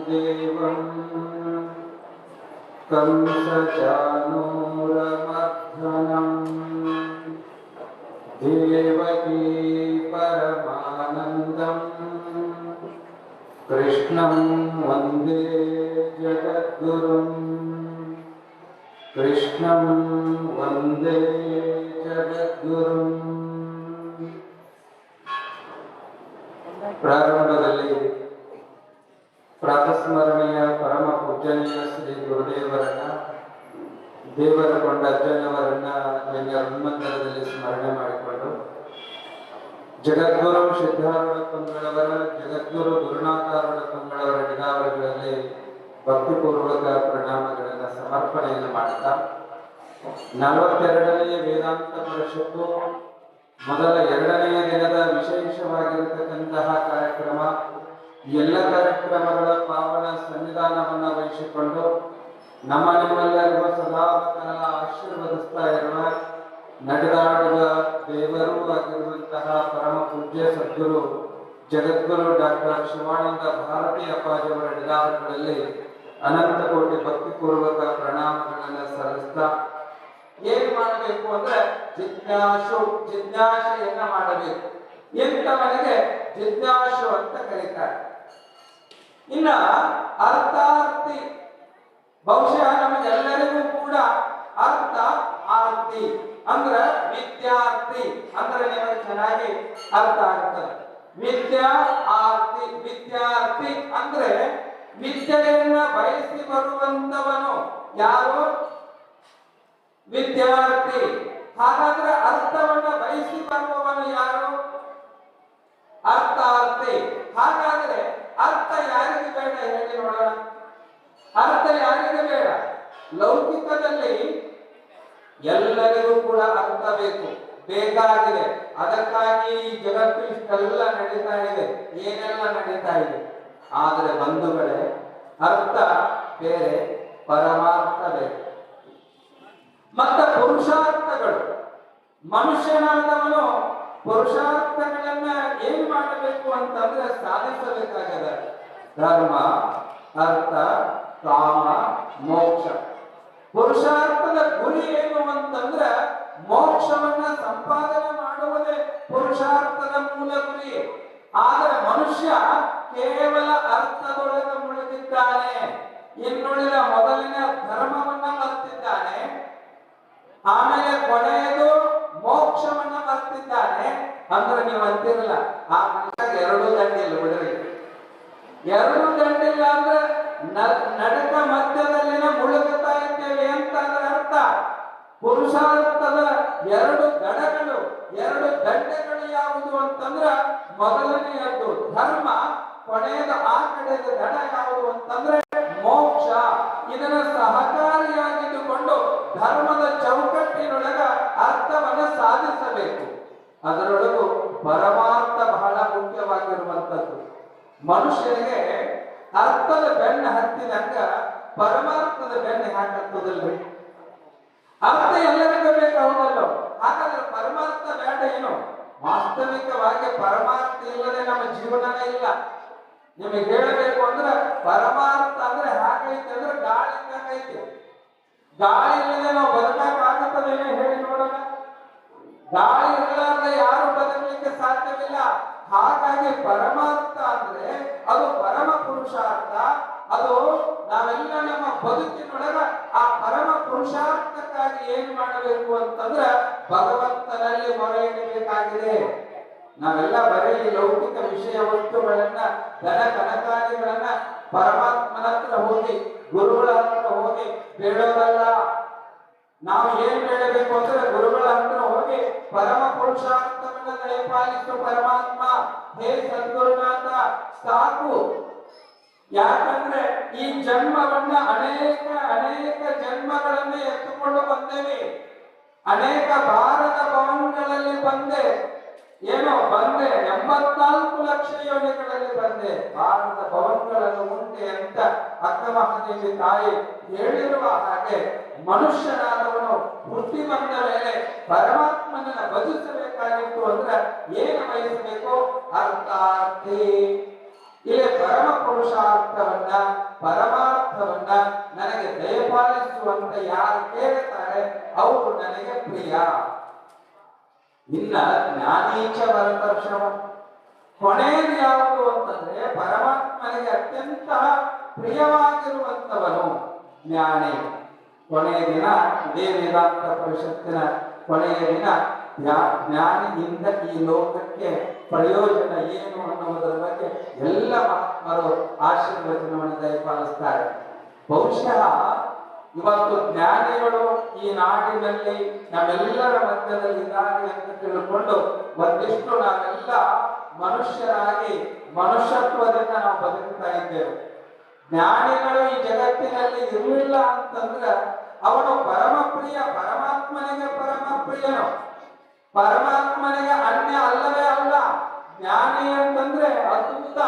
देवं कंसचानूरमर्धनम् देवकी परमानन्दम्। कृष्णं वंदे जगद्गुरुम्। कृष्णं वंदे जगद्गुरुम्। प्रार ಪ್ರಾತಸ್ಮರಣೀಯ ಪರಮ ಪೂಜನೀಯ ಶ್ರೀ ಗುರುದೇವರನ್ನ ದೇವರ ಕೊಂಡ ಅಜ್ಜನವರನ್ನ ನಿನ್ನೆ ಹನುಮಂತರದಲ್ಲಿ ಸ್ಮರಣೆ ಮಾಡಿಕೊಂಡು, ಜಗದ್ಗುರು ಸಿದ್ಧಾರೂಢ ಪಂಗಳವರ ಜಗದ್ಗುರು ಗುರುನಾಥಾರೂಢ ಪಂಗಳವರ ದಿನಾವಳಿಗಳಲ್ಲಿ ಭಕ್ತಿಪೂರ್ವಕ ಪ್ರಣಾಮಗಳನ್ನು ಸಮರ್ಪಣೆಯನ್ನು ಮಾಡ್ತಾ, ನಲವತ್ತೆರಡನೆಯ ವೇದಾಂತ ಪರಿಷತ್ತು, ಮೊದಲ ಎರಡನೆಯ ದಿನದ ವಿಶೇಷವಾಗಿರತಕ್ಕಂತಹ ಕಾರ್ಯಕ್ರಮ ಎಲ್ಲ ಕಾರ್ಯಕ್ರಮಗಳ ಪಾವನ ಸನ್ನಿಧಾನವನ್ನ ವಹಿಸಿಕೊಂಡು ನಮ್ಮ ನಿಮ್ಮೆಲ್ಲರಿಗೂ ಸದಾ ಕಾಲ ಆಶೀರ್ವದಿಸ್ತಾ ಇರುವ ನಡೆದಾಡುವ ದೇವರು ಆಗಿರುವಂತಹ ಪರಮ ಪೂಜ್ಯ ಸದ್ಗುರು ಜಗದ್ಗುರು ಡಾಕ್ಟರ್ ಶಿವಾನಂದ ಭಾರತಿ ಅಪ್ಪಾಜಿಯವರ ನಿಧಾನಗಳಲ್ಲಿ ಅನಂತ ಕೋಟಿ ಭಕ್ತಿಪೂರ್ವಕ ಪ್ರಣಾಮಗಳನ್ನು ಸಲ್ಲಿಸ್ತಾ ಏನ್ ಮಾಡಬೇಕು ಅಂದ್ರೆ ಜಿಜ್ಞಾಸು, ಜಿಜ್ಞಾಸೆಯನ್ನ ಮಾಡಬೇಕು. ಎಂತವನಿಗೆ ಜಿಜ್ಞಾಸು ಅಂತ ಕರೀತಾರೆ. ಇನ್ನ ಅರ್ಥಾರ್ಥಿ ಬಹುಶಃ ನಮಗೆಲ್ಲರಿಗೂ ಕೂಡ ಅರ್ಥ ಆರ್ತಿ. ಅಂದ್ರ ವಿದ್ಯಾರ್ಥಿ. ಅಂದ್ರೆ ನಿಮಗೆ ಚೆನ್ನಾಗಿ ಅರ್ಥ ಆಗ್ತದೆ. ವಿದ್ಯಾ ಆರ್ತಿ. ವಿದ್ಯಾರ್ಥಿ ಅಂದ್ರೆ ವಿದ್ಯೆಯನ್ನ ಬಯಸಿ ಬರುವಂತವನು ಯಾರು? ವಿದ್ಯಾರ್ಥಿ. ಹಾಗಾದ್ರೆ ಅರ್ಥವನ್ನ ಬಯಸಿ ಬರುವವನು ಯಾರು? ಅರ್ಥಾರ್ಥಿ ಹಾಗಾದ್ರೆ ಅರ್ಥ ಯಾರಿಗೆ ಬೇಡ ಹೇಳಿ ನೋಡೋಣ. ಅರ್ಥ ಯಾರಿಗೆ ಬೇಡ? ಲೌಕಿಕದಲ್ಲಿ ಎಲ್ಲರಿಗೂ ಕೂಡ ಅರ್ಥ ಬೇಕು. ಬೇಕಾಗಿದೆ. ಅದಕ್ಕಾಗಿ ಈ ಜಗತ್ತು ಇಷ್ಟೆಲ್ಲ ನಡೀತಾ ಇದೆ. ಏನೆಲ್ಲ ನಡೀತಾ ಇದೆ? ಆದರೆ ಬಂಧುಗಳೇ, ಅರ್ಥ ಬೇರೆ, ಪರಮಾರ್ಥ ಬೇರೆ ಮತ್ತೆ ಪುರುಷಾರ್ಥಗಳು. ಮನುಷ್ಯನಾದವನು ಪುರುಷಾರ್ಥಗಳನ್ನ ಏನ್ ಮಾಡಬೇಕು ಅಂತಂದ್ರೆ ಸಾಧಿಸಬೇಕಾಗದ. ಧರ್ಮ, ಅರ್ಥ, ಕಾಮ, ಮೋಕ್ಷ. ಪುರುಷಾರ್ಥದ ಗುರಿ ಏನು ಅಂತಂದ್ರೆ ಮೋಕ್ಷವನ್ನ ಸಂಪಾದನೆ ಮಾಡುವುದೇ ಪುರುಷಾರ್ಥದ ಮೂಲ ಗುರಿ ಆದರೆ ಮನುಷ್ಯ ಕೇವಲ ಅರ್ಥದೊಳಗೆ ಮುಳುಗಿದ್ದಾನೆ ಇನ್ನುಳಿದ ಮೊದಲಿನ ಧರ್ಮವನ್ನ ಮರ್ತಿದ್ದಾನೆ ಆಮೇಲೆ ಕೊನೆಯದು ಮೋಕ್ಷವನ್ನ ಮರ್ತಿದ್ದಾನೆ ಅಂದ್ರೆ ನೀವು ಅಂತಿರಲ್ಲ ಆ ಮನುಷ್ಯ ಎರಡು ದಂಡಿಲ್ಲ ಬಿಡ್ರಿ ಎರಡು ದಂಡಿಲ್ಲ ಅಂದ್ರೆ ನ- ನಡಕ ಮಧ್ಯದಲ್ಲಿನ ಮುಳುಗುತ್ತಾ ಇದ್ದೇವೆ ಅಂತ ಅರ್ಥ. ಪುರುಷಾರ್ಥದ ಎರಡು ದಡಗಳು ಎರಡು ದಂಡೆಗಳು ಯಾವುದು ಅಂತಂದ್ರ ಮೊದಲನೆಯದ್ದು ಧರ್ಮ, ಕೊನೆಯದ ಆ ಕಡೆಯ ದಡ ಯಾವುದು ಅಂತಂದ್ರೆ ಮೋಕ್ಷ. ಇದನ್ನ ಸಹಕಾರಿಯಾಗಿದ್ದುಕೊಂಡು ಧರ್ಮದ ಚೌಕಟ್ಟಿನೊಳಗ ಅರ್ಥವನ್ನ ಸಾಧಿಸಬೇಕು. ಅದರೊಳಗೂ ಪರಮಾರ್ಥ ಮನುಷ್ಯನಿಗೆ ಅರ್ಥದ ಬೆನ್ನ ಹತ್ತಿದಂಗ ಪರಮಾರ್ಥದ ಬೆನ್ನ ಹಾಕತ್ತದಲ್ರಿ ಅರ್ಥ ಎಲ್ಲರಿಗೂ ಬೇಕಾಗುವುದಲ್ಲೋ ಹಾಗಾದ್ರೆ ಪರಮಾರ್ಥ ಬೇಡ ಏನು? ವಾಸ್ತವಿಕವಾಗಿ ಪರಮಾರ್ಥ ಇಲ್ಲದೆ ನಮ್ಮ ಜೀವನನೇ ಇಲ್ಲ. ನಿಮಗೆ ಹೇಳಬೇಕು ಅಂದ್ರೆ ಪರಮಾರ್ಥ ಅಂದ್ರೆ ಹಾಗೈತೆ ಅಂದ್ರೆ ಗಾಳಿ ಇದ್ದಂಗೈತೆ. ಗಾಳಿ ಇಲ್ಲದೆ ನಾವು ಬದುಕಕ್ಕಾಗುತ್ತದೇನೆ ಹೇಳಿ ನೋಡೋಣ. ಗಾಳಿ ಇರಲಾರ್ದೆ ಯಾರು ಬದುಕಲಿಕ್ಕೆ ಸಾಧ್ಯವಿಲ್ಲ. ಹಾಗಾಗಿ ಪರಮಾರ್ಥ ಅಂದ್ರೆ ಅದು ಪರಮ ಪುರುಷಾರ್ಥ ಅದು ನಾವೆಲ್ಲ ನಮ್ಮ ಬದುಕಿನೊಳಗ ಆ ಪರಮ ಪುರುಷಾರ್ಥಕ್ಕಾಗಿ ಏನ್ ಮಾಡಬೇಕು ಅಂತಂದ್ರ ಭಗವಂತನಲ್ಲಿ ಮೊರೆ ಇಡಬೇಕಾಗಿದೆ ನಾವೆಲ್ಲ ಬರೀ ಲೌಕಿಕ ವಿಷಯ ವಸ್ತುಗಳನ್ನ, ಧನ ಕನಕಾದಿಗಳನ್ನ ಪರಮಾತ್ಮನ ಹತ್ರ ಹೋಗಿ ಗುರುಗಳ ಹತ್ರ ಹೋಗಿ ಬೇಡೋದಲ್ಲ ನಾವು ಏನ್ ಹೇಳಬೇಕು ಅಂದ್ರೆ ಗುರುಗಳ ಹತ್ರ ಹೋಗಿ ಪರಮ ಪುರುಷಾರ್ಥವನ್ನು ಪರಮಾತ್ಮ, ಹೇ ಸದ್ಗುರುನಾಥ, ಸಾಕು. ಯಾಕಂದ್ರೆ ಈ ಜನ್ಮವನ್ನ ಅನೇಕ ಅನೇಕ ಜನ್ಮಗಳನ್ನೇ ಎತ್ತುಕೊಂಡು ಬಂದೇವೆ. ಅನೇಕ ಭಾರತ ಭವನಗಳಲ್ಲಿ ಬಂದೆ. ಏನೋ ಬಂದೆ, ಎಂಬತ್ನಾಲ್ಕು ಲಕ್ಷ ಯೋಜನೆಗಳಲ್ಲಿ ಬಂದೆ. ಭಾರತ ಭವನಗಳನ್ನು ಉಂಟೆ ಅಂತ ಅಕ್ಕ ಮಹಾದೇವಿ ತಾಯಿ ಹೇಳಿರುವ ಹಾಗೆ ಮನುಷ್ಯನಾದವನು ಬುದ್ಧಿ ಬಂದ ಮೇಲೆ ಪರಮಾತ್ಮನನ್ನ ಬದುಸಬೇಕಾಗಿತ್ತು ಅಂದ್ರೆ ಏನು ಬಯಸಬೇಕು? ಅರ್ಥಾರ್ಥಿ. ಇಲ್ಲಿ ಪರಮ ಪುರುಷಾರ್ಥವನ್ನ, ಪರಮಾರ್ಥವನ್ನ ನನಗೆ ದಯಪಾಲಿಸುವಂತ ಯಾರು ಕೇಳ್ತಾರೆ, ಅವರು ನನಗೆ ಪ್ರಿಯ. ಇನ್ನ ಜ್ಞಾನೀಚ ಭರತರ್ಷವ ಕೊನೆಯದು ಯಾವುದು ಅಂತಂದ್ರೆ, ಪರಮಾತ್ಮನಿಗೆ ಅತ್ಯಂತ ಪ್ರಿಯವಾಗಿರುವಂತವನು ಜ್ಞಾನಿ. ಕೊನೆಯ ದಿನ, ಇದೇ ವೇದಾಂತ ಪರಿಷತ್ತಿನ ಕೊನೆಯ ದಿನ, ಜ್ಞಾ- ಜ್ಞಾನಿಯಿಂದ ಈ ಲೋಕಕ್ಕೆ ಪ್ರಯೋಜನ ಏನು ಅನ್ನುವುದರ ಬಗ್ಗೆ ಎಲ್ಲ ಮಹಾತ್ಮರು ಆಶೀರ್ವಚನವನ್ನು ದಯಪಾಲಿಸ್ತಾರೆ. ಬಹುಶಃ ಇವತ್ತು ಜ್ಞಾನಿಗಳು ಈ ನಾಡಿನಲ್ಲಿ ನಾವೆಲ್ಲರ ಮಧ್ಯದಲ್ಲಿ ಇದ್ದಾರೆ ಅಂತ ತಿಳ್ಕೊಂಡು ಒಂದಿಷ್ಟು ನಾವೆಲ್ಲ ಮನುಷ್ಯರಾಗಿ ಮನುಷ್ಯತ್ವದಿಂದ ನಾವು ಬದುಕ್ತಾ ಇದ್ದೇವೆ. ಜ್ಞಾನಿಗಳು ಈ ಜಗತ್ತಿನಲ್ಲಿ ಇರಲಿಲ್ಲ ಅಂತಂದ್ರೆ ಅವನು ಪರಮ ಪ್ರಿಯ ಪರಮಾತ್ಮನಿಗೆ ಪರಮ ಪ್ರಿಯನು ಪರಮಾತ್ಮನಿಗೆ ಅನ್ಯ ಅಲ್ಲವೇ ಅಲ್ಲ, ಜ್ಞಾನಿ ಅಂತಂದ್ರೆ ಅದ್ಭುತ.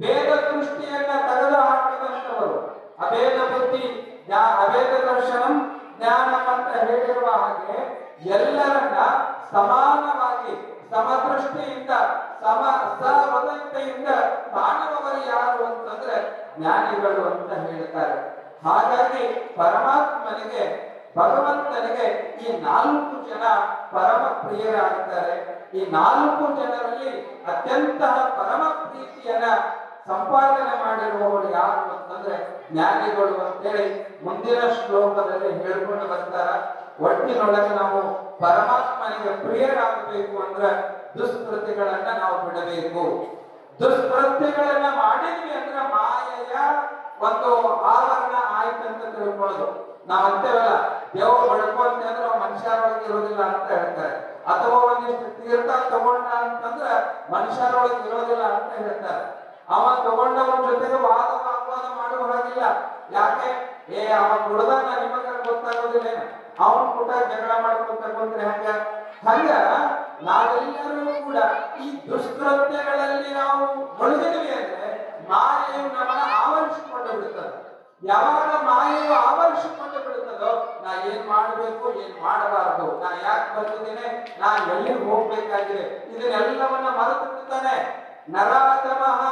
ಭೇದ ದೃಷ್ಟಿಯನ್ನ ತೆಗೆದು ಹಾಕಿದಂತವರು ಅಭೇದ ಬುದ್ಧಿ ಜ್ಞಾ- ದರ್ಶನ ಜ್ಞಾನಂ ಅಂತ ಹೇಳಿರುವ ಹಾಗೆ ಎಲ್ಲರನ್ನ ಸಮಾನವಾಗಿ, ಸಮದೃಷ್ಟಿಯಿಂದ, ಸಮ ಸವದಂತೆಯಿಂದ ಕಾಣುವವರು ಯಾರು ಅಂತಂದ್ರೆ ಜ್ಞಾನಿಗಳು ಅಂತ ಹೇಳ್ತಾರೆ. ಹಾಗಾಗಿ ಪರಮಾತ್ಮನಿಗೆ, ಭಗವಂತನಿಗೆ ಈ ನಾಲ್ಕು ಜನ ಪರಮ ಪ್ರಿಯರಾಗಿದ್ದಾರೆ ಈ ನಾಲ್ಕು ಜನರಲ್ಲಿ ಅತ್ಯಂತ ಪರಮ ಪ್ರೀತಿಯನ್ನ ಸಂಪಾದನೆ ಮಾಡಿರುವವರು ಯಾರು ಅಂತಂದ್ರೆ ಜ್ಞಾನಿಗಳು ಅಂತೇಳಿ ಮುಂದಿನ ಶ್ಲೋಕದಲ್ಲಿ ಹೇಳ್ಕೊಂಡು ಬರ್ತಾರ ಒಟ್ಟಿನೊಳಗೆ ನಾವು ಪರಮಾತ್ಮನಿಗೆ ಪ್ರಿಯರಾಗಬೇಕು ಅಂದ್ರೆ ದುಷ್ಕೃತಿಗಳನ್ನ ನಾವು ಬಿಡಬೇಕು. ದುಷ್ಕೃತ್ಯಗಳನ್ನ ಮಾಡಿದ್ವಿ ಅಂದ್ರೆ ಮಾಯೆಯ ಒಂದು ಆವರಣ ಆಯ್ತು ಅಂತ ತಿಳ್ಕೊಳ್ಳೋದು. ನಾವ್ ಅಂತೇವಲ್ಲ ದೇವ್ ಬಳ್ಕೊಂತೆ ಅಂದ್ರೆ ಮನುಷ್ಯರೊಳಗೆ ಇರೋದಿಲ್ಲ ಅಂತ ಹೇಳ್ತಾರೆ. ಅಥವಾ ಒಂದಿಷ್ಟು ತೀರ್ಥ ತಗೊಂಡ ಅಂತಂದ್ರೆ ಮನುಷ್ಯರೊಳಗೆ ಇರೋದಿಲ್ಲ ಅಂತ ಹೇಳ್ತಾರೆ. ಅವ ತಗೊಂಡವನ ಜೊತೆಗೆ ವಾದ ವಾಗ್ವಾದ ಮಾಡುವ ಹಾಗಿಲ್ಲ ಯಾಕೆ? ಏ ಅವ ಕುಡ್ದಾಗ ನಿಮಗ ಗೊತ್ತಾಗೋದಿಲ್ಲ ಅವನ್ ಕೂಡ ಜಗಳ ಮಾಡ್ಕೊಂತ ಬಂದ್ರೆ ಹಂಗ? ಹಂಗ ನಾವೆಲ್ಲರೂ ಕೂಡ ಈ ದುಷ್ಕೃತ್ಯಗಳಲ್ಲಿ ನಾವು ಮುಳುಗಿದ್ವಿ ಅಂದ್ರೆ ಮಾಯೆಯು ನಮ್ಮನ್ನ ಆವರಿಸಿಕೊಂಡು ಬಿಡುತ್ತದೆ. ಯಾವಾಗ ಮಾಯೆಯು ಆವರಿಸಿಕೊಂಡು ಬಿಡುತ್ತದೋ, ನಾ ಏನ್ ಮಾಡಬೇಕು, ಏನ್ ಮಾಡಬಾರದು. ನಾ ಯಾಕೆ ಬಂದಿದ್ದೇನೆ ನಾನು ಎಲ್ಲಿಗೆ ಹೋಗ್ಬೇಕಾಗಿದೆ? ಇದನ್ನೆಲ್ಲವನ್ನ ಮರೆತು ಬಿಡ್ತಾನೆ ನರಾಧಮಃ.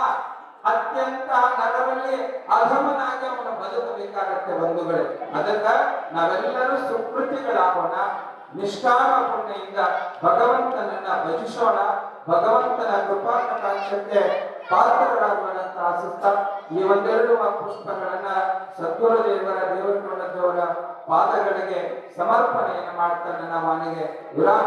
ಅತ್ಯಂತ ನರವಲ್ಲಿ ಅಧಮನಾಗಿ ಅವನು ಬದುಕಬೇಕಾಗತ್ತೆ ಬಂಧುಗಳೇ. ಅದಕ್ಕ ನಾವೆಲ್ಲರೂ ಸುಕೃತಿಗಳಾಗೋಣ. ನಿಷ್ಕಾಮ ಪುಣ್ಯದಿಂದ ಭಗವಂತನನ್ನ ಭಜಿಸೋಣ. ಭಗವಂತನ ಕೃಪಾ ಕಟಾಕ್ಷಕ್ಕೆ ಪಾತ್ರರಾಗೋಣ ಅಂತ ಆಶಿಸ್ತಾ ಈ ಒಂದೆರಡು ಪುಷ್ಪಗಳನ್ನ ಸದ್ಗುರು ದೇವರ ದೇವರ ಪಾದಗಳಿಗೆ ಸಮರ್ಪಣೆಯನ್ನು ಮಾಡ್ತಾನೆ ನಾವು ಮನೆಗೆ ವಿರಾಮ